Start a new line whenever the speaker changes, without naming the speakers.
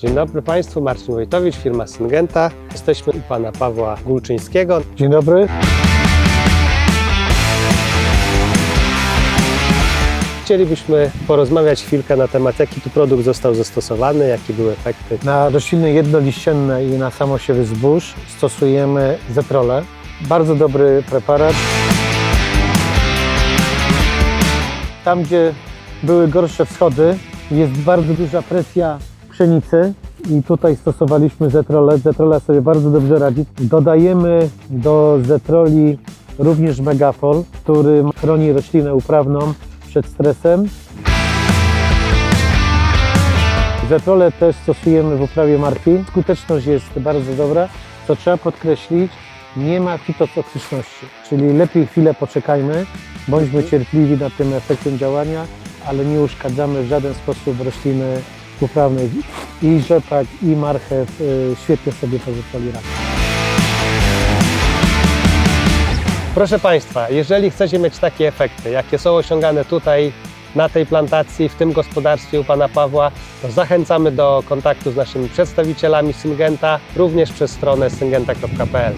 Dzień dobry Państwu, Marcin Wojtowicz, firma Syngenta. Jesteśmy u Pana Pawła Gulczyńskiego.
Dzień dobry.
Chcielibyśmy porozmawiać chwilkę na temat, jaki tu produkt został zastosowany, jakie były efekty.
Na rośliny jednoliścienne i na samosiewy zbóż stosujemy zetrole. Bardzo dobry preparat. Tam, gdzie były gorsze wschody, jest bardzo duża presja pszenicy i tutaj stosowaliśmy zetrolę. Zetrola sobie bardzo dobrze radzi. Dodajemy do zetroli również megafol, który chroni roślinę uprawną przed stresem. Zetrolę też stosujemy w uprawie martwi. Skuteczność jest bardzo dobra. Co trzeba podkreślić, nie ma fitotoksyczności, czyli lepiej chwilę poczekajmy, bądźmy cierpliwi nad tym efektem działania, ale nie uszkadzamy w żaden sposób rośliny uprawnej. I rzepak, i marchew y, świetnie sobie po zetroli radzą.
Proszę Państwa, jeżeli chcecie mieć takie efekty, jakie są osiągane tutaj na tej plantacji, w tym gospodarstwie u Pana Pawła, to zachęcamy do kontaktu z naszymi przedstawicielami Syngenta, również przez stronę syngenta.pl.